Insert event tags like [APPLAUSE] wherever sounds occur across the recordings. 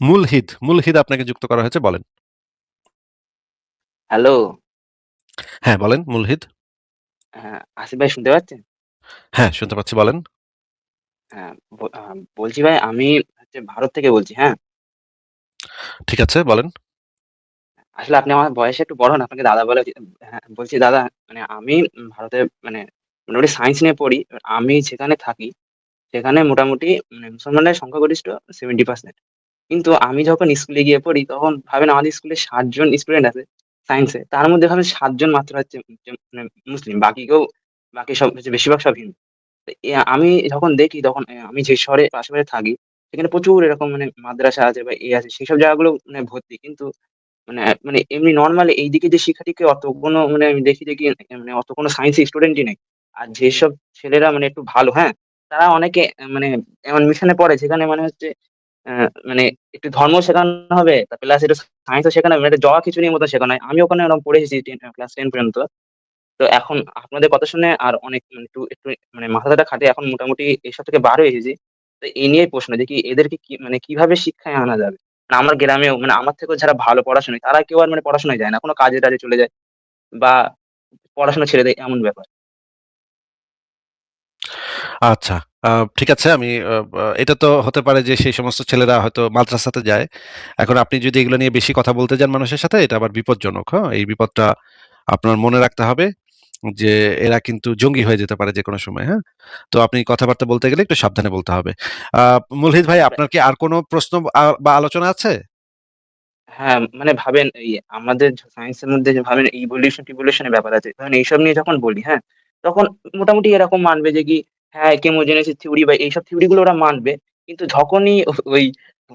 মুলহিদ, মুলহিদ আপনাকে যুক্ত করা হয়েছে বলেন। হ্যালো। হ্যাঁ, বলেন মুলহিদ। হ্যাঁ, আসিফ ভাই শুনতে পাচ্ছেন? হ্যাঁ, শুনতে পাচ্ছি বলেন। হ্যাঁ, বলছি ভাই আমি হচ্ছে ভারত থেকে বলছি, হ্যাঁ? ঠিক আছে, বলেন। আসলে আপনি আমার বয়সে একটু বড় হন, আপনাকে দাদা বলা। হ্যাঁ, বলছি দাদা মানে আমি ভারতে মানে মোটামুটি সায়েন্স নিয়ে পড়ি। আমি যেখানে থাকি, সেখানে মোটামুটি মানে মুসলমানের সংখ্যাগরিষ্ঠ 70% কিন্তু আমি যখন স্কুলে গিয়ে পড়ি, তখন ভাবেন আমাদের স্কুলে ৬০ জন স্টুডেন্ট আছে সায়েন্সে। তার মধ্যে ভাবেন ৭ জন মাত্র হচ্ছে মানে মুসলিম। বাকি কেউ বাকি সব হচ্ছে বেশিরভাগ সব হিন্দু। আমি যখন দেখি তখন আমি যে শহরে আশেপাশে থাকি, সেখানে প্রচুর এরকম মানে মাদ্রাসা আছে বা এ আছে, সেসব জায়গাগুলো মানে ভর্তি। কিন্তু মানে মানে এমনি নরমালি এইদিকে যে শিক্ষাটিকে অত কোনো মানে আমি দেখি দেখি মানে অত কোনো সায়েন্স স্টুডেন্টই নেই। আর যেসব ছেলেরা মানে একটু ভালো, হ্যাঁ? তারা অনেকে মানে এমন মিশনে পড়ে যেখানে মানে হচ্ছে মানে একটু ধর্ম শেখানো হবে, প্লাস একটু সায়েন্সও শেখানো হবে। মানে জগা খিচুড়ির মতো শেখানো হয়। আমি ওখানে ওরকম পড়ে এসেছি ক্লাস টেন পর্যন্ত। তো এখন আপনাদের কথা শুনে আর অনেক মানে একটু একটু মানে মাথা-টাথা খাটিয়ে এখন মোটামুটি এসব থেকে বার হয়ে এসেছি। তো এই নিয়েই প্রশ্ন কি এদেরকে কি মানে কীভাবে শিক্ষায় আনা যাবে? মানে আমার গ্রামেও মানে আমার থেকেও যারা ভালো পড়াশোনায়, তারা কেউ আর মানে পড়াশোনায় যায় না। কোনো কাজে-টাজে চলে যায় বা পড়াশোনা ছেড়ে দেয় এমন ব্যাপার। আচ্ছা। ঠিক আছে আমি এটা তো হতে পারে যে সেই সমস্ত ছেলেরা হয়তো মাদ্রাসাতে যায়। এখন আপনি যদি এগুলো নিয়ে বেশি কথা বলতে যান মানুষের সাথে এটা আবার বিপজ্জনক, হ্যাঁ? এই বিপদটা আপনার মনে রাখতে হবে যে এরা কিন্তু জঙ্গি হয়ে যেতে পারে যেকোনো সময়, হ্যাঁ? তো আপনি কথাবার্তা বলতে গেলে একটু সাবধানে বলতে হবে। আ মুলহিদ ভাই আপনার কি আর কোনো প্রশ্ন বা আলোচনা আছে? হ্যাঁ, মানে ভাবেন এই আমাদের য সায়েন্সের মধ্যে যে ভাবেন ইভোলিউশন-টিভোলিউশন ব্যাপার আছে। ধরেন এইসব নিয়ে যখন বলি, হ্যাঁ? তখন মোটামুটি এরকম মানবে যে কি হ্যাঁ, কেমোজেনেসিস থিওরি বা এইসব থিওরি গুলো ওরা মানবে। কিন্তু যখনই ওই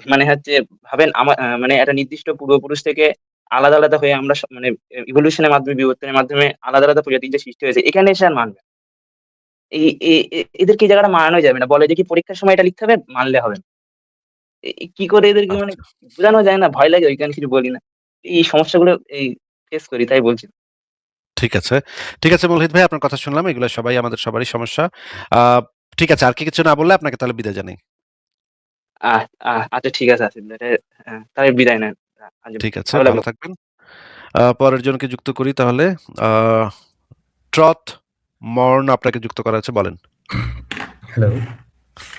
মানে হচ্ছে ভাবেন আমার মানে একটা নির্দিষ্ট পূর্বপুরুষ থেকে আলাদা, আলাদা হয়ে আমরা মানে এ ইভোলিউশন এর মাধ্যমে বিবর্তনের মাধ্যমে আলাদা, আলাদা প্রজাতির যে সৃষ্টি হয়েছে, এখানে এসে আর মানবে এই এ এ এদেরকে এই জায়গাটা মানানোই যাবে না। বলে যে কি পরীক্ষার সময় এটা লিখতে হবে, মানলে হবে না। কি করে এদেরকে মানে আচ্ছা। বোঝানো যায় না, ভয় লাগে ওই কারণে কিছু বলি না। এই সমস্যাগুলো এই ফেস করি তাই বলছি। ঠিক আছে। ঠিক আছে মুলহিদ ভাই আপনার কথা শুনলাম। এগুলো সবাই আমাদের সবারই সমস্যা। ঠিক আছে। আর কি কিছু না বললে আপনাকে তাহলে বিদায় জানাই। আচ্ছা ঠিক আছে আসিফ তাহলে বিদায় নেন। ঠিক আছে, ভালো থাকবেন। পরের জনকে যুক্ত করি তাহলে। ট্রথ মর্ন আপনাকে যুক্ত করা আছে বলেন। হ্যালো।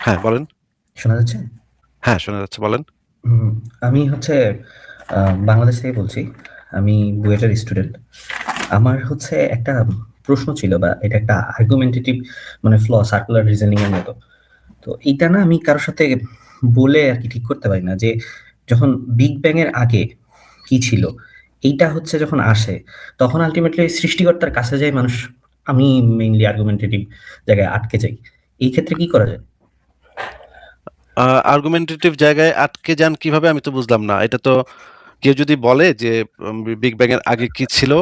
হ্যাঁ, বলেন। শোনা যাচ্ছে? হ্যাঁ, শোনা যাচ্ছে বলেন। হুম, আমি হচ্ছে বাংলাদেশ থেকে বলছি। আমি বুয়েটের স্টুডেন্ট। আমার হচ্ছে একটা প্রশ্ন ছিল বা এটা একটা আর্গুমেন্টেটিভ মানে ফ্ল সার্কুলার রিজনিং এর মতো। তো এইটা না আমি কারোর সাথে বলে আর কি ঠিক করতে পারি না যে যখন বিগ ব্যাং এর আগে কি ছিল? এইটা হচ্ছে যখন আসে, তখন আল্টিমেটলি সৃষ্টিকর্তার কাছে যায় মানুষ। আমি মেইনলি আর্গুমেন্টেটিভ জায়গায় আটকে যাই। এই ক্ষেত্রে কি করা যায়? আর্গুমেন্টেটিভ জায়গায় আটকে যান কীভাবে আমি তো বুঝলাম না। এটা তো কেউ যদি বলে যে বিগ ব্যাং এর আগে কি ছিল?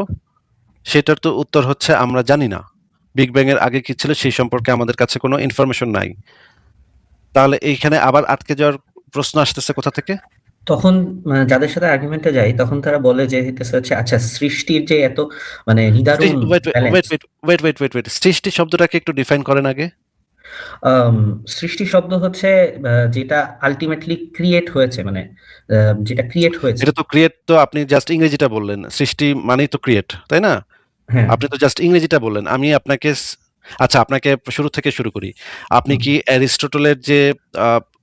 সেটার তো উত্তর হচ্ছে আমরা জানি না। বিগ ব্যাং এর আগে কি ছিল সেই সম্পর্কে আমাদের কাছে কোনো ইনফরমেশন নাই। তাহলে এইখানে আবার আটকে যাওয়ার প্রশ্ন আসতেছে কোথা থেকে? তখন মানে যাদের সাথে আর্গুমেন্টে যাই তখন তারা বলে যে হইতেছে হচ্ছে আচ্ছা সৃষ্টির যে এত মানে নিদারুণ wait, wait, wait, wait, wait, wait, wait, wait. সৃষ্টি শব্দটাকে একটু ডিফাইন করেন আগে। সৃষ্টি শব্দ হচ্ছে যেটা আল্টিমেটলি ক্রিয়েট হয়েছে মানে যেটা ক্রিয়েট হয়েছে। এটা তো ক্রিয়েট তো আপনি জাস্ট ইংরেজিটা বললেন। সৃষ্টি মানেই তো ক্রিয়েট, তাই না? হ্যাঁ। আপনি তো জাস্ট ইংরেজিটা বললেন। আমি আপনাকে আচ্ছা আপনাকে শুরু থেকে শুরু করি। আপনি কি অ্যারিস্টটলের যে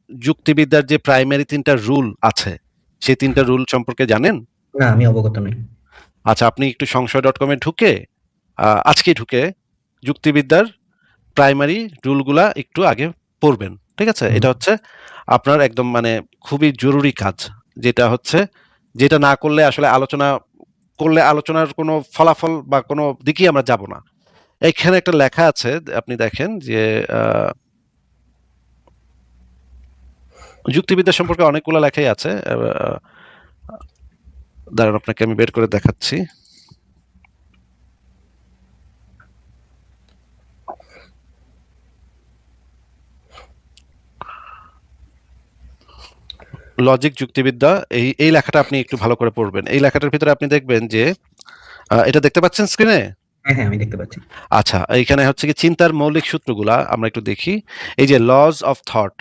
যুক্তিবিদ্যার যে প্রাইমারি তিনটা রুল আছে, সেই তিনটা রুল সম্পর্কে জানেন? না, আমি অবগত নই। আচ্ছা আপনি একটু সংশয়.com এ ঢুকে আ আজকেই ঢুকে যুক্তিবিদ্যার প্রাইমারি রুলগুলা একটু আগে পড়বেন। ঠিক আছে? এটা হচ্ছে আপনার একদম মানে খুবই জরুরি কাজ। যেটা হচ্ছে যেটা না করলে আসলে আলোচনা করলে আলোচনার কোনো ফলাফল বা কোনো দিকেই আমরা যাব না। এখানে একটা লেখা আছে আপনি দেখেন যে যুক্তিবিদ্যা সম্পর্কে অনেকগুলো লেখাই আছে। দাঁড়ান আপনাকে আমি বের করে দেখাচ্ছি। লজিক যুক্তিবিদ্যা এই, এই লেখাটা আপনি একটু ভালো করে পড়বেন। এই লেখাটার ভিতরে আপনি দেখবেন যে এটা দেখতে পাচ্ছেন স্ক্রিনে? হ্যাঁ, হ্যাঁ, আমি দেখতে পাচ্ছি। আচ্ছা, এইখানে হচ্ছে কি চিন্তার মৌলিক সূত্রগুলা আমরা একটু দেখি। এই যে লস অফ থট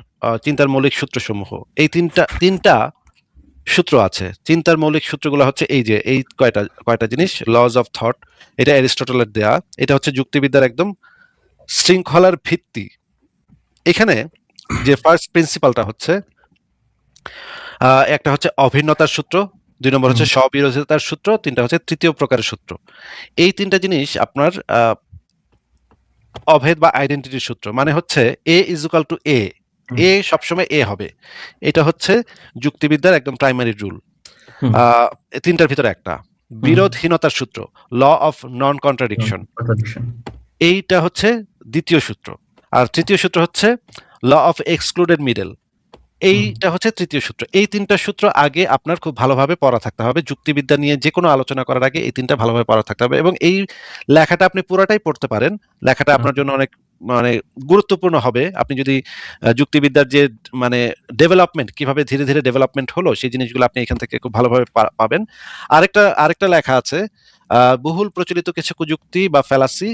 চিন্তার মৌলিক সূত্রসমূহ। এই ৩ টা ৩ টা সূত্র আছে চিন্তার মৌলিক সূত্রগুলো হচ্ছে এই যে এই কয়টা কয়টা জিনিস লজ অফ থট এটা অ্যারিস্টটলের দেয়া এটা হচ্ছে যুক্তিবিদ্যার একদম শৃঙ্খলার ভিত্তি এখানে যে ফার্স্ট প্রিন্সিপালটা হচ্ছে একটা হচ্ছে অভিন্নতার সূত্র দুই নম্বর হচ্ছে স্ববিরোধিতার সূত্র তিনটা হচ্ছে তৃতীয় প্রকারের সূত্র। এই তিনটা জিনিস আপনার অভেদ বা আইডেন্টিটির সূত্র। মানে হচ্ছে এ ইজুকাল টু এ। এ সবসময় এ হবে। এটা হচ্ছে যুক্তিবিদ্যার একদম প্রাইমারি রুল। তিনটার ভিতরে একটা। বিরোধহীনতার সূত্র ল অফ নন কন্ট্রাডিকশন এইটা হচ্ছে দ্বিতীয় সূত্র। আর তৃতীয় সূত্র হচ্ছে ল অফ এক্সক্লুডেড মিডল এইটা হচ্ছে তৃতীয় সূত্র। এই তিনটা সূত্র আগে আপনার খুব ভালোভাবে পড়া থাকতে হবে। যুক্তিবিদ্যা নিয়ে যে কোনো আলোচনা করার আগে এই তিনটা ভালোভাবে পড়া থাকতে হবে এবং এই লেখাটা আপনি পুরোটাই পড়তে পারেন। লেখাটা আপনার জন্য অনেক মানে গুরুত্বপূর্ণ হবে। আপনি যদি যুক্তিবিদ্যার যে মানে ডেভেলপমেন্ট কীভাবে ধীরে ধীরে ডেভেলপমেন্ট হলো সেই জিনিসগুলো আপনি এখান থেকে খুব ভালোভাবে পাবেন। আরেকটা আরেকটা লেখা আছে বহুল প্রচলিত কিছু কুযুক্তি বা ফেলাসি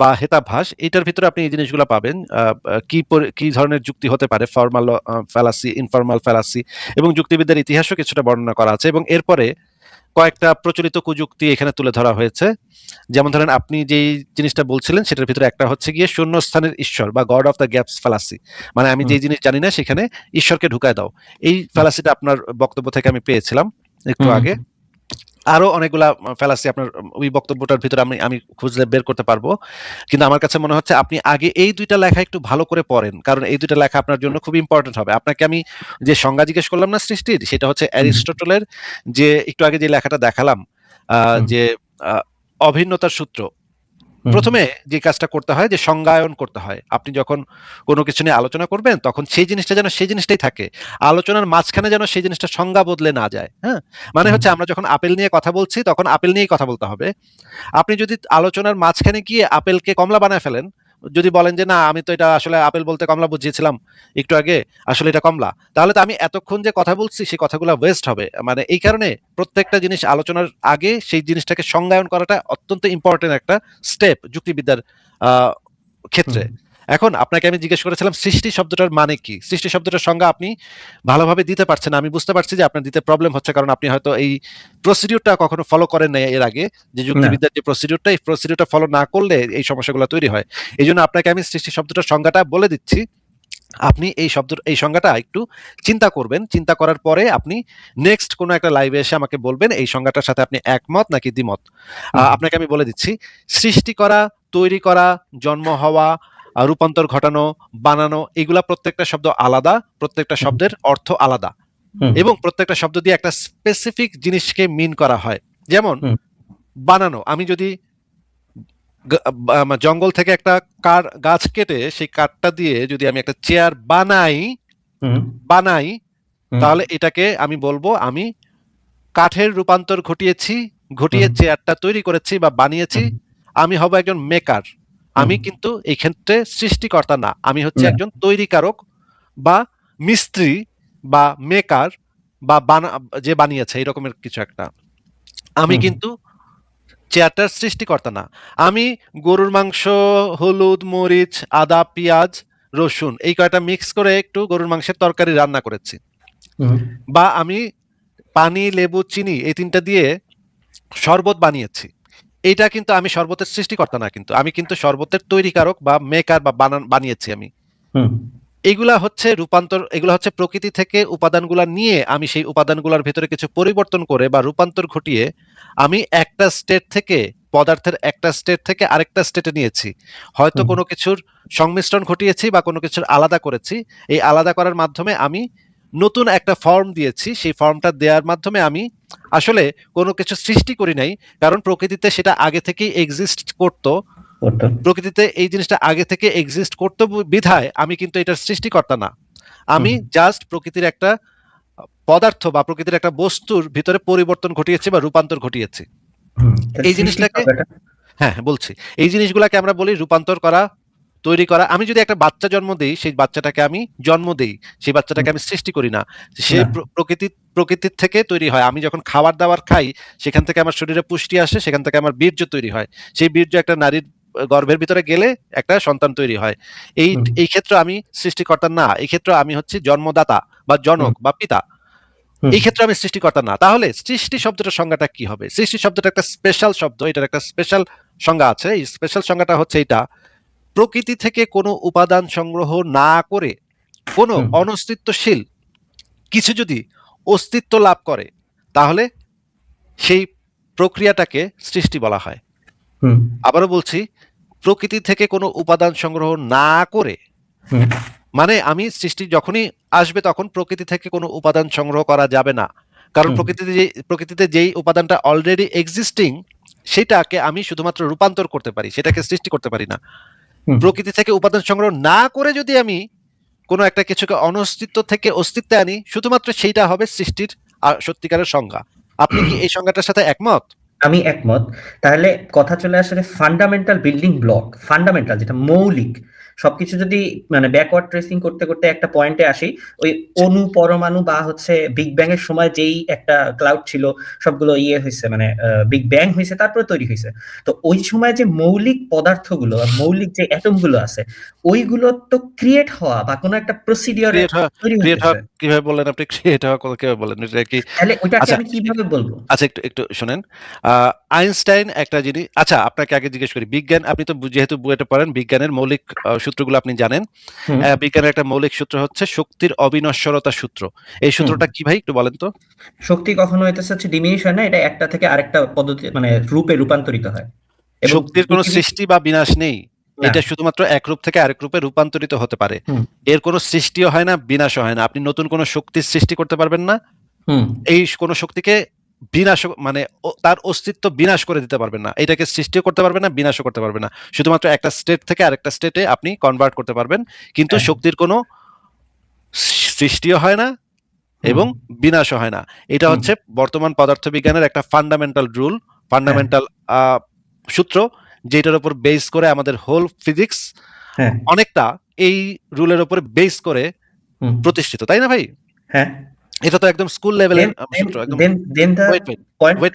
বা হেতাভাস এটার ভিতরে আপনি এই জিনিসগুলো পাবেন। কি কি ধরনের যুক্তি হতে পারে? ফর্মাল ফ্যালাসি ইনফর্মাল ফ্যালাসি এবং যুক্তিবিদ্যার ইতিহাসও কিছুটা বর্ণনা করা আছে এবং এরপরে কয়েকটা প্রচলিত কুযুক্তি এখানে তুলে ধরা হয়েছে। যেমন ধরেন আপনি যেই জিনিসটা বলছিলেন সেটার ভিতরে একটা হচ্ছে গিয়ে শূন্য স্থানের ঈশ্বর বা God of the gaps fallacy. মানে আমি। যেই জিনিস জানি না সেখানে ঈশ্বরকে ঢুকায় দাও। এই ফ্যালাসিটা আপনার বক্তব্য থেকে আমি পেয়েছিলাম একটু আগে। আরও অনেকগুলা ফেলাসি আপনার ওই বক্তব্যটার ভিতরে আমি আমি খুঁজলে বের করতে পারব। কিন্তু আমার কাছে মনে হচ্ছে আপনি আগে এই দুইটা লেখা একটু ভালো করে পড়েন। কারণ এই দুইটা লেখা আপনার জন্য খুব ইম্পর্টেন্ট হবে। আপনাকে আমি যে সংজ্ঞা জিজ্ঞেস করলাম না সৃষ্টির সেটা হচ্ছে অ্যারিস্টটলের যে একটু আগে যে লেখাটা দেখালাম আহ, যে অভিন্নতার সূত্র। প্রথমে যে কাজটা করতে হয় যে সংজ্ঞায়ন করতে হয়। আপনি যখন কোনো কিছু নিয়ে আলোচনা করবেন তখন সেই জিনিসটা যেন সেই জিনিসটাই থাকে। আলোচনার মাঝখানে যেন সেই জিনিসটা সংজ্ঞা বদলে না যায় হ্যাঁ? মানে হচ্ছে আমরা যখন আপেল নিয়ে কথা বলছি তখন আপেল নিয়েই কথা বলতে হবে। আপনি যদি আলোচনার মাঝখানে গিয়ে আপেলকে কমলা বানায় ফেলেন যদি বলেন যে, না, আমি তো এটা আসলে আপেল বলতে কমলা বুঝিয়েছিলাম একটু আগে, আসলে এটা কমলা। তাহলে তো আমি এতক্ষণ যে কথা বলছি, সেই কথাগুলো ওয়েস্ট হবে। মানে এই কারণে প্রত্যেকটা জিনিস আলোচনার আগে সেই জিনিসটাকে সংজ্ঞায়ন করাটা অত্যন্ত ইম্পর্টেন্ট একটা স্টেপ যুক্তিবিদ্যার ক্ষেত্রে। এখন আপনাকে আমি জিজ্ঞেস করেছিলাম সৃষ্টি শব্দটার মানে কি? সৃষ্টি শব্দটার সংজ্ঞা আপনি ভালোভাবে দিতে পারছেন আমি বুঝতে পারছি যে আপনার দিতে প্রবলেম হচ্ছে কারণ আপনি হয়তো এই প্রসিডিউরটা কখনো ফলো করেন নাই এর আগে। যে যুক্তিবিদ্যার যে প্রসিডিউরটা এই প্রসিডিউরটা ফলো না করলে এই সমস্যাগুলো তৈরি হয়। এই জন্য আপনাকে আমি সৃষ্টি শব্দটার সংজ্ঞাটা বলে দিচ্ছি। আপনি এই শব্দ এই সংজ্ঞাটা একটু চিন্তা করবেন। চিন্তা করার পরে আপনি নেক্সট কোনো একটা লাইভে এসে আমাকে বলবেন এই সংজ্ঞাটার সাথে আপনি একমত নাকি দ্বিমত? আপনাকে আমি বলে দিচ্ছি সৃষ্টি করা তৈরি করা জন্ম হওয়া রূপান্তর ঘটানো বানানো এগুলা প্রত্যেকটা শব্দ আলাদা প্রত্যেকটা শব্দের অর্থ আলাদা। এবং প্রত্যেকটা শব্দ দিয়ে একটা স্পেসিফিক জিনিসকে মিন করা হয়। যেমন বানানো আমি যদি জঙ্গল থেকে একটা কার গাছ কেটে সেই কাঠটা দিয়ে যদি আমি একটা চেয়ার বানাই বানাই তাহলে এটাকে আমি বলব আমি কাঠের রূপান্তর ঘটিয়েছি ঘটিয়ে চেয়ারটা তৈরি করেছি বা বানিয়েছি আমি হব একজন মেকার আমি কিন্তু এই ক্ষেত্রে সৃষ্টিকর্তা না। আমি হচ্ছে। একজন তৈরিকারক বা মিস্ত্রি বা মেকার বা বানা যে বানিয়েছে এরকমের কিছু একটা। আমি কিন্তু চেয়ারটার সৃষ্টিকর্তা না। আমি গরুর মাংস হলুদ মরিচ আদা পেঁয়াজ রসুন এই কয়টা মিক্স করে একটু গরুর মাংসের তরকারি রান্না করেছি। বা আমি পানি লেবু চিনি এই তিনটা দিয়ে শরবত বানিয়েছি। এটা কিন্তু আমি শরবতের সৃষ্টিকর্তা না কিন্তু আমি কিন্তু শরবতের তৈরিকারক বা মেকার বা বানান বানিয়েছি আমি। এগুলা হচ্ছে রূপান্তর এগুলা হচ্ছে প্রকৃতি থেকে উপাদানগুলা নিয়ে আমি সেই উপাদানগুলোর ভিতরে কিছু পরিবর্তন করে বা রূপান্তর ঘটিয়ে আমি একটা স্টেট থেকে পদার্থের একটা স্টেট থেকে আরেকটা স্টেটে নিয়েছি। হয়তো কোনো কিছুর সংমিশ্রণ ঘটিয়েছি বা কোনো কিছুর আলাদা করেছি। এই আলাদা করার মাধ্যমে আমি নতুন একটা ফর্ম দিয়েছি সেই ফর্মটা দেওয়ার মাধ্যমে আমি আসলে কোনো কিছু সৃষ্টি করি নাই কারণ প্রকৃতিতে সেটা আগে থেকেই এক্সিস্ট করতো। প্রকৃতিতে এই জিনিসটা আগে থেকে এক্সিস্ট করতে বিধায় আমি কিন্তু এটার সৃষ্টিকর্তা না। আমি জাস্ট প্রকৃতির একটা পদার্থ বা প্রকৃতির একটা বস্তুর ভিতরে পরিবর্তন ঘটিয়েছি বা রূপান্তর ঘটিয়েছি। এই জিনিসটাকে- হ্যাঁ, বলছি। এই জিনিসগুলোকে আমরা বলি রূপান্তর করা তৈরি করা। আমি যদি একটা বাচ্চা জন্ম দেই সেই বাচ্চাটাকে আমি জন্ম দেই সেই বাচ্চাটাকে আমি সৃষ্টি করি না। সে। প্রকৃতি প্রকৃতির থেকে তৈরি হয়। আমি যখন খাবার দাবার খাই সেখান থেকে আমার শরীরে পুষ্টি আসে সেখান থেকে আমার বীর্য তৈরি হয়। সেই বীর্য একটা নারীর গর্ভের ভিতরে গেলে একটা সন্তান তৈরি হয়। এই এই ক্ষেত্রে আমি সৃষ্টিকর্তা না। এই ক্ষেত্রে আমি হচ্ছি জন্মদাতা বা জনক বা পিতা। এই ক্ষেত্রে আমি সৃষ্টিকর্তা না। তাহলে সৃষ্টি শব্দটার সংজ্ঞাটা কি হবে? সৃষ্টি শব্দটা একটা স্পেশাল শব্দ। এটার একটা স্পেশাল সংজ্ঞা আছে। এই স্পেশাল সংজ্ঞাটা হচ্ছে এটা প্রকৃতি থেকে কোনো উপাদান সংগ্রহ না করে কোনো অনস্তিত্বশীল কিছু যদি অস্তিত্ব লাভ করে তাহলে সেই প্রক্রিয়াটাকে সৃষ্টি বলা হয়। আবারও বলছি প্রকৃতি থেকে কোনো উপাদান সংগ্রহ না করে মানে আমি সৃষ্টি যখনই আসবে তখন প্রকৃতি থেকে কোনো উপাদান সংগ্রহ করা যাবে না। কারণ প্রকৃতিতে যে প্রকৃতিতে যেই উপাদানটা অলরেডি এক্সিস্টিং সেটাকে আমি শুধুমাত্র রূপান্তর করতে পারি সেটাকে সৃষ্টি করতে পারি না। প্রকৃতি থেকে উপাদান সংগ্রহ না করে যদি আমি কোনো একটা কিছুকে অনস্তিত্ব থেকে অস্তিত্বে আনি, শুধুমাত্র সেইটা হবে সৃষ্টির আর সত্যিকারের সংজ্ঞা। আপনি কি এই সংজ্ঞাটার সাথে একমত? আমি একমত। তাহলে কথা চলে আসলে ফান্ডামেন্টাল বিল্ডিং ব্লক ফান্ডামেন্টাল যেটা মৌলিক সবকিছু যদি মানে ব্যাকওয়ার্ড ট্রেসিং করতে করতে একটা পয়েন্টে আসি ওই অণু পরমাণু বা হচ্ছে বিগ ব্যাং এর সময় যেই একটা ক্লাউড ছিল সবগুলো ইয়ে হয়েছে মানে বিগ ব্যাং হয়েছে তারপরে তৈরি হয়েছে তো ওই সময় যে মৌলিক পদার্থগুলো বা মৌলিক যে অ্যাটমগুলো আছে ওইগুলো তো ক্রিয়েট হওয়া বা কোনো একটা প্রসিডিওর ক্রিয়েট হওয়া কীভাবে বলেন আপনি? [LAUGHS] ক্রিয়েট হওয়া কীভাবে বললেন এটা কি তাহলে ওইটাকে আচ্ছা। আমি কীভাবে বলব? আচ্ছা একটু একটু শুনেন। আইনস্টাইন একটা জিনিস আচ্ছা আপনাকে আগে জিজ্ঞেস করি বিজ্ঞান আপনি তো যেহেতু বুয়েটে পড়েন বিজ্ঞানের মৌলিক সূত্রগুলো আপনি জানেন। বিজ্ঞানের একটা মৌলিক সূত্র হচ্ছে শক্তির অবিনশ্বরতা সূত্র। এই সূত্রটা কি ভাই একটু বলেন তো। শক্তি কখনো হইতেছে হচ্ছে ডিমিনিশ হয় না এটা একটা থেকে আরেকটা পদ্ধতি মানে রূপে রূপান্তরিত হয়। শক্তির কোনো সৃষ্টি বা বিনাশ নেই। এটা শুধুমাত্র এক রূপ থেকে আরেক রূপে রূপান্তরিত হতে পারে। এর কোনো সৃষ্টিও হয় না বিনাশও হয় না। আপনি নতুন কোনো শক্তির সৃষ্টি করতে পারবেন না। এই কোনো শক্তিকে বিনাশ মানে তার অস্তিত্ব বিনাশ করে দিতে পারবেন না। এটাকে সৃষ্টিও করতে পারবেন না বিনাশও করতে পারবেন না। শুধুমাত্র একটা স্টেট থেকে আরেকটা স্টেটে আপনি কনভার্ট করতে পারবেন। কিন্তু হ্যাঁ। শক্তির কোনো সৃষ্টিও হয় না এবং বিনাশও হয় না। এটা হচ্ছে বর্তমান পদার্থবিজ্ঞানের একটা ফান্ডামেন্টাল রুল ফান্ডামেন্টাল সূত্র যেটার উপর বেস করে আমাদের হোল ফিজিক্স হ্যাঁ। অনেকটা এই রুলের উপর বেস করে প্রতিষ্ঠিত। তাই না ভাই? হ্যাঁ। এটা তো একদম স্কুল লেভেলের wait wait wait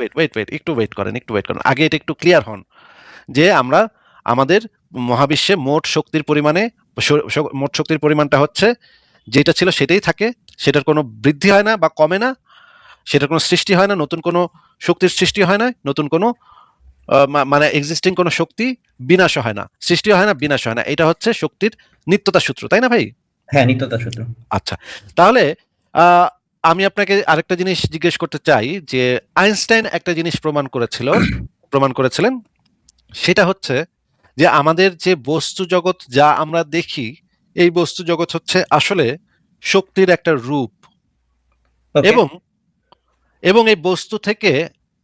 wait wait wait একটু ওয়েট করেন একটু ওয়েট করেন। আগে এটা একটু ক্লিয়ার হন যে আমরা আমাদের মহাবিশ্বে মোট শক্তির পরিমাণে মোট শক্তির পরিমাণটা হচ্ছে যেটা ছিল সেটাই থাকে সেটার কোনো বৃদ্ধি হয় না বা কমে না সেটার কোনো সৃষ্টি হয় না নতুন কোনো শক্তির সৃষ্টি হয় না নতুন কোনো মানে এক্সিস্টিং কোনো শক্তি বিনাশ হয় না সৃষ্টি হয় না বিনাশ হয় না। এটা হচ্ছে শক্তির নিত্যতা সূত্র তাই না ভাই? হ্যাঁ নিত্যতা সূত্র। আচ্ছা তাহলে আহ, আমি আপনাকে আরেকটা জিনিস জিজ্ঞেস করতে চাই যে আইনস্টাইন একটা জিনিস প্রমাণ করেছিল [COUGHS] প্রমাণ করেছিলেন সেটা হচ্ছে যে আমাদের যে বস্তু জগৎ যা আমরা দেখি এই বস্তু জগৎ হচ্ছে আসলে শক্তির একটা রূপ। এবং এবং এই বস্তু থেকে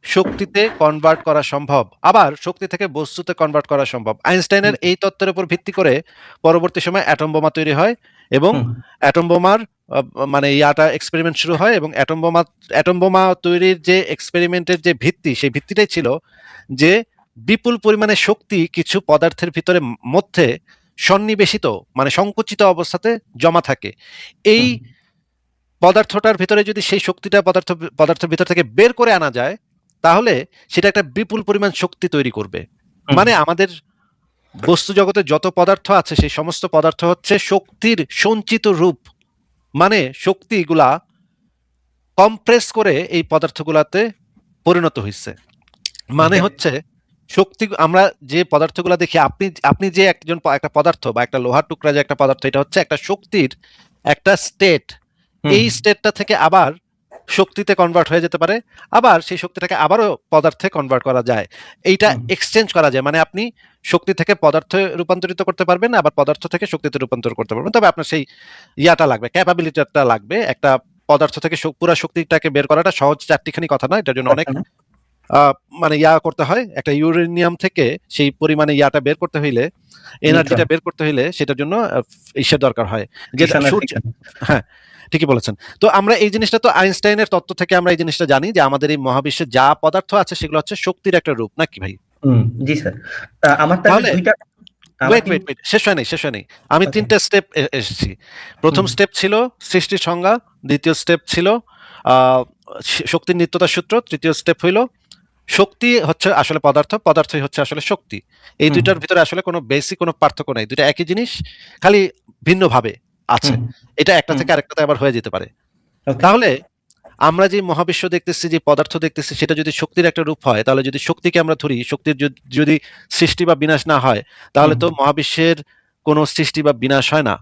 শক্তিতে কনভার্ট করা সম্ভব। আবার শক্তি থেকে বস্তুতে কনভার্ট করা সম্ভব। আইনস্টাইনের এই তত্ত্বের উপর ভিত্তি করে পরবর্তী সময় অ্যাটম বোমা তৈরি হয়। এবং অ্যাটম বোমার মানে ইয়াটা এক্সপেরিমেন্ট শুরু হয় এবং অ্যাটম বোমা অ্যাটম বোমা তৈরির যে এক্সপেরিমেন্টের যে ভিত্তি সেই ভিত্তিটাই ছিল যে বিপুল পরিমাণে শক্তি কিছু পদার্থের ভিতরে মধ্যে সন্নিবেশিত মানে সংকুচিত অবস্থাতে জমা থাকে। এই পদার্থটার ভিতরে যদি সেই শক্তিটা পদার্থ পদার্থের ভিতর থেকে বের করে আনা যায় তাহলে সেটা একটা বিপুল পরিমাণ শক্তি তৈরি করবে। মানে আমাদের বস্তু জগতে যত পদার্থ আছে সেই সমস্ত পদার্থ হচ্ছে শক্তির সঞ্চিত রূপ। মানে শক্তিগুলা কম্প্রেস করে এই পদার্থগুলাতে পরিণত হয়েছে মানে হচ্ছে শক্তি আমরা যে পদার্থগুলা দেখি আপনি আপনি যে একজন একটা পদার্থ বা একটা লোহার টুকরা যে একটা পদার্থ এটা হচ্ছে একটা শক্তির একটা স্টেট এই স্টেটটা থেকে আবার শক্তিতে কনভার্ট হয়ে যেতে পারে। আবার সেই শক্তিটাকে আবারও পদার্থে কনভার্ট করা যায়। এইটা এক্সচেঞ্জ করা যায়। মানে আপনি শক্তি থেকে পদার্থে রূপান্তরিত করতে পারবেন আবার পদার্থ থেকে শক্তিতে রূপান্তর করতে পারবেন। তবে আপনার সেই ইয়াটা লাগবে ক্যাপাবিলিটিটা লাগবে। একটা পদার্থ থেকে পুরা শক্তিটাকে বের করাটা সহজ চারটিখানি কথা নয়। এটার জন্য অনেক আচ্ছা, আহ, মানে ইয়া করতে হয়। একটা ইউরেনিয়াম থেকে সেই পরিমাণে ইয়াটা বের করতে হইলে এনার্জিটা বের করতে হইলে সেটার জন্য ইসের দরকার হয়। যে Fission and সূর্য- friction। ঠিকই বলেছেন। তো আমরা এই জিনিসটা তো আইনস্টাইনের তত্ত্ব থেকে আমরা এই জিনিসটা জানি যে আমাদের এই মহাবিশ্বে যা পদার্থ আছে সেগুলো হচ্ছে শক্তির একটা রূপ নাকি ভাই? জি স্যার। আমার তাহলে তাহলে- দুইটা ওয়েট ওয়েট ওয়েট শেষ হয় নাই শেষ হয় নাই আমি. তিনটা স্টেপ এসেছি। প্রথম স্টেপ ছিল সৃষ্টির সংজ্ঞা দ্বিতীয় স্টেপ ছিল আহ, শক্তির নিত্যতার সূত্র তৃতীয় স্টেপ হইল শক্তি হচ্ছে আসলে পদার্থ পদার্থই হচ্ছে আসলে শক্তি। এই। দুইটার ভিতরে আসলে কোনো বেসিক কোনো পার্থক্য নাই। দুইটা একই জিনিস খালি ভিন্নভাবে। আছে। এটা একটা থেকে আরেকটাতে আবার হয়ে যেতে পারে। তাহলে আমরা যে মহাবিশ্ব দেখতেছি যে পদার্থ দেখতেছি সেটা যদি শক্তির একটা রূপ হয় তাহলে যদি শক্তিকে আমরা ধরি শক্তির যদি- সৃষ্টি বা বিনাশ না হয় তাহলে তো মহাবিশ্বের কোনো সৃষ্টি বা বিনাশ হয় না।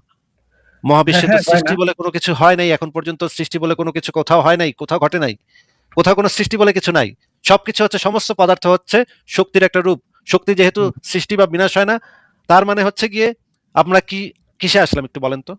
মহাবিশ্বে তো হ্যাঁ, সৃষ্টি বলে কোনো কিছু হয় নাই এখন পর্যন্ত সৃষ্টি বলে কোনো কিছু কোথাও হয় নাই কোথাও ঘটে নাই কোথাও কোনো সৃষ্টি বলে কিছু নাই। সবকিছু হচ্ছে সমস্ত পদার্থ হচ্ছে শক্তির একটা রূপ। শক্তি যেহেতু সৃষ্টি বা বিনাশ হয় না তার মানে হচ্ছে গিয়ে আমরা কি কিসে আসলাম একটু বলেন তো?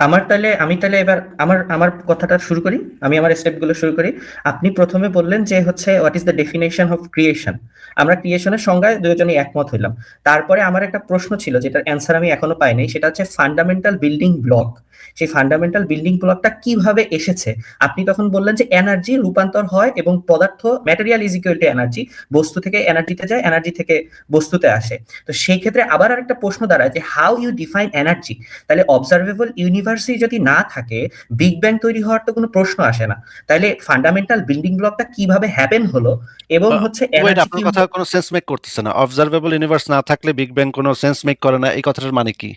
আমার তাহলে আমি তাহলে এবার আমার আমার কথাটা শুরু করি, আমি আমার স্টেপগুলো শুরু করি। আপনি প্রথমে বললেন যে হচ্ছে what is the definition of creation আমরা ক্রিয়েশনের সংজ্ঞায় দুজনই একমত হইলাম। তারপরে আমার একটা প্রশ্ন ছিল, যেটার অ্যান্সার আমি এখনও পাইনি সেটা হচ্ছে ফান্ডামেন্টাল বিল্ডিং ব্লক সেই ফান্ডামেন্টাল বিল্ডিং ব্লকটা কীভাবে এসেছে? আপনি তখন বললেন যে এনার্জি রূপান্তর হয় এবং পদার্থ material is equal to energy বস্তু থেকে এনার্জিতে যায় এনার্জি থেকে বস্তুতে আসে। তো সেই ক্ষেত্রে আবার আরেকটা প্রশ্ন দাঁড়ায় যে হাউ ইউ ডিফাইন এনার্জি তাহলে অবজারভেবল ইউনিভার্সই যদি না থাকে বিগ ব্যাং তৈরি হওয়ার তো কোনো প্রশ্ন আসে না। তাহলে ফান্ডামেন্টাল বিল্ডিং ব্লকটা কীভাবে হ্যাপেন হলো এবং হচ্ছে আপনার কথা কোনো সেন্স মেক করতেছে না। অবজারভেবল ইউনিভার্স না থাকলে বিগ ব্যাং কোনো সেন্স মেক করে না এই কথাটার মানে কি?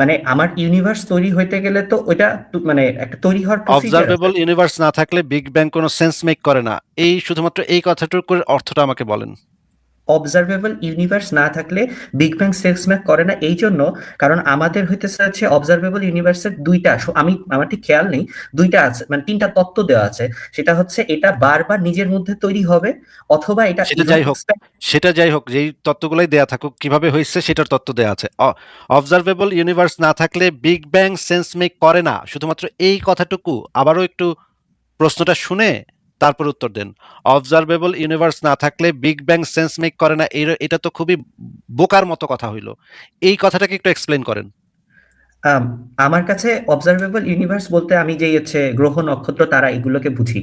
মানে আমার ইউনিভার্স তৈরি হইতে গেলে তো ওইটা মানে একটা তৈরি হওয়ার অবজারভেবল ইউনিভার্স না থাকলে বিগ ব্যাং কোনো সেন্স মেক করে না। এই শুধুমাত্র এই কথাটুকুর অর্থটা আমাকে বলেন। অবজারভেবল ইউনিভার্স না থাকলে বিগ ব্যাং সেন্স মেক করে না এই জন্য কারণ আমাদের হইতেছে হচ্ছে অবজারভেবল ইউনিভার্সের দুইটা আমি আমার ঠিক খেয়াল নেই দুইটা আছে মানে তিনটা তত্ত্ব দেওয়া আছে সেটা হচ্ছে এটা বারবার নিজের মধ্যে তৈরি হবে অথবা এটা সেটা যাই হোক। সেটা যাই হোক যেই তত্ত্বগুলাই দেয়া থাকুক কীভাবে হয়েছে সেটার তত্ত্ব দেয়া আছে অবজারভেবল ইউনিভার্স না থাকলে বিগ ব্যাং সেন্স মেক করে না শুধুমাত্র এই কথাটুকু আবারও একটু প্রশ্নটা শুনে তারপর উত্তর দেন। অবজারভেবল ইউনিভার্স না থাকলে বিগ ব্যাং সেন্স মেক করে না এটা তো খুবই বোকার মতো কথা হইল। এই কথাটাকে একটু এক্সপ্লেন করেন। আমার কাছে অবজারভেবল ইউনিভার্স বলতে আমি যেই হচ্ছে গ্রহ নক্ষত্র তারা এগুলোকে বুঝি।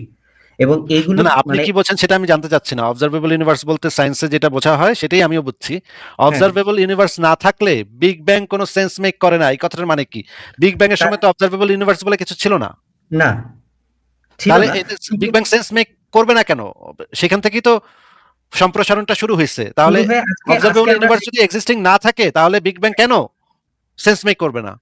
এবং এইগুলো না আপনি মানে কি বলছেন সেটা আমি জানতে চাচ্ছি না। অবজারভেবল ইউনিভার্স বলতে সায়েন্সে যেটা বোঝা হয় সেটাই আমিও বুঝছি। হ্যাঁ। অবজারভেবল ইউনিভার্স না থাকলে বিগ ব্যাং কোনো সেন্স মেক করে না। এই কথাটার মানে কি? বিগ ব্যাং এর সময় তো অবজারভেবল ইউনিভার্স বলে কিছু ছিল না? না তাহলে বিগ ব্যাং সেন্স মেক করবে না কেন? সেখান থেকেই তো সম্প্রসারণটা শুরু হয়েছে। তাহলে অবজারভেবল ইউনিভার্স যদি এক্সিস্টিং না থাকে তাহলে বিগ ব্যাং কেন সেন্স মেক করবে না?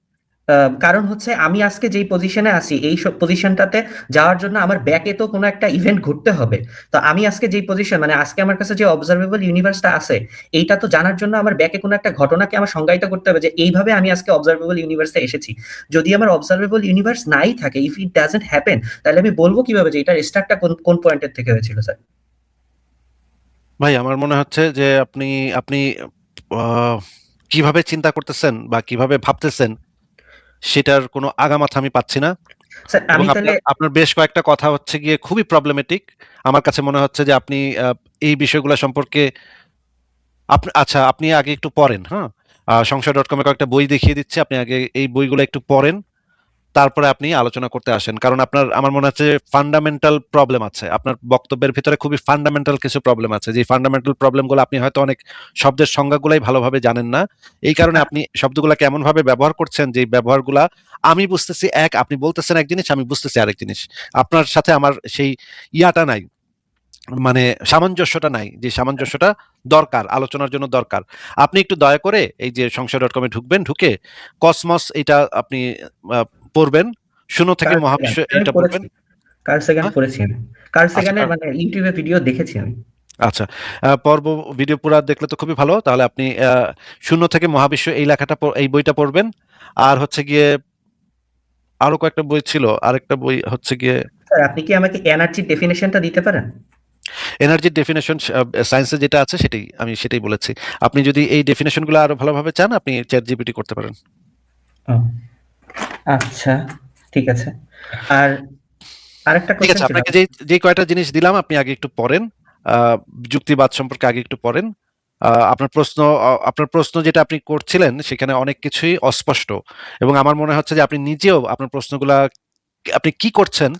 কারণ হচ্ছে আমি আজকে যেই পজিশনে আছি, এই পজিশনটাতে যাওয়ার জন্য আমার ব্যাকে তো কোনো একটা ইভেন্ট ঘটতে হবে। তো আমি আজকে যেই পজিশন মানে আজকে আমার কাছে যে অবজারভেবল ইউনিভার্সটা আছে, এইটা তো জানার জন্য আমার ব্যাকে কোনো একটা ঘটনাকে আমার সংজ্ঞায়িত করতে হবে যে এইভাবে আমি আজকে অবজারভেবল ইউনিভার্সে এসেছি। যদি আমার অবজারভেবল ইউনিভার্স নাই থাকে ইফ ইট ডাজেন্ট হ্যাপেন তাহলে আমি বলব কীভাবে যে এটার স্টার্টটা কোন কোন পয়েন্টের থেকে হয়েছিল স্যার ভাই, আমার মনে হচ্ছে যে আপনি আপনি কীভাবে চিন্তা করতেছেন বা কীভাবে ভাবতেছেন সেটার কোনো আগামাথা আমি পাচ্ছি না। আপনার বেশ কয়েকটা কথা হচ্ছে গিয়ে খুবই প্রবলেমেটিক আমার কাছে মনে হচ্ছে যে আপনি এই বিষয়গুলো সম্পর্কে আচ্ছা আপনি আগে একটু পড়েন হ্যাঁ? সংশয় ডট কমে কয়েকটা বই দেখিয়ে দিচ্ছে। আপনি আগে এই বইগুলো একটু পড়েন। তারপরে আপনি আলোচনা করতে আসেন। কারণ আপনার, আমার মনে হচ্ছে ফান্ডামেন্টাল প্রবলেম আছে। আপনার বক্তব্যের ভিতরে খুবই ফান্ডামেন্টাল কিছু প্রবলেম আছে। যে ফান্ডামেন্টাল প্রবলেমগুলো আপনি হয়তো অনেক শব্দের সংজ্ঞাগুলাই ভালোভাবে জানেন না। এই কারণে আপনি শব্দগুলোকে এমন ভাবে ব্যবহার করছেন যে ব্যবহারগুলা আমি বুঝতেছি এক, আপনি বলতেছেন এক জিনিস, আমি বুঝতেছি আরেক জিনিস। আপনার সাথে আমার সেই ইয়াটা নাই। মানে সামঞ্জস্যটা নাই যে সামঞ্জস্যটা দরকার, আলোচনার জন্য দরকার। আপনি একটু দয়া করে এই যে সংসার ডট কমে ঢুকবেন, ঢুকে কসমস এটা আপনি পড়বেন শূন্য থেকে মহাবিশ্ব এটা। পড়বেন। কার্ল সেগান হ্যাঁ? পড়েছি আমি কার্ল মানে ইউটিউবে ভিডিও দেখেছি আমি। আচ্ছা পর্ব ভিডিও পুরা দেখলে তো খুবই ভালো তাহলে আপনি শূন্য থেকে মহাবিশ্ব এই লেখাটা এই বইটা পড়বেন। আর হচ্ছে গিয়ে আরও কয়েকটা বই ছিল আরেকটা বই হচ্ছে গিয়ে স্যার আপনি কি আমাকে এনার্জির ডেফিনেশনটা দিতে পারেন? এনার্জির ডেফিনেশন সায়েন্সে যেটা আছে সেটাই আমি সেটাই বলেছি। আপনি যদি এই ডেফিনেশনগুলো আরও ভালোভাবে চান আপনি চ্যাট জিপিটি করতে পারেন। আচ্ছা ঠিক আছে। আর আরেকটা ঠিক আছে আপনাকে যে যে কয়টা জিনিস দিলাম আপনি আগে একটু পড়েন। যুক্তিবাদ সম্পর্কে আগে একটু পড়েন। আপনার প্রশ্ন আপনার প্রশ্ন যেটা আপনি করছিলেন সেখানে অনেক কিছুই অস্পষ্ট। এবং আমার মনে হচ্ছে যে আপনি নিজেও আপনার প্রশ্নগুলা আপনি কি করছেন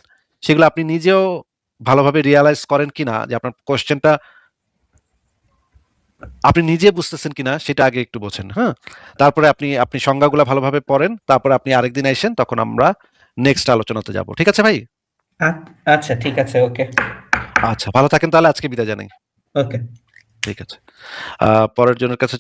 সেগুলো আপনি নিজেও ভালোভাবে রিয়ালাইজ করেন কিনা যে আপনার কোশ্চেনটা আপনি নিজে বুঝতেছেন কিনা সেটা আগে একটু বোঝেন হ্যাঁ? তারপরে আপনি আপনি সংজ্ঞাগুলো ভালোভাবে পড়েন তারপরে আপনি আরেকদিন আসেন তখন আমরা নেক্সট আলোচনাতে যাব। ঠিক আছে ভাই? আচ্ছা ঠিক আছে ওকে। আচ্ছা ভালো থাকেন তাহলে আজকে বিদায় জানাই। ওকে। ঠিক আছে। আহ, পরের জনের কাছে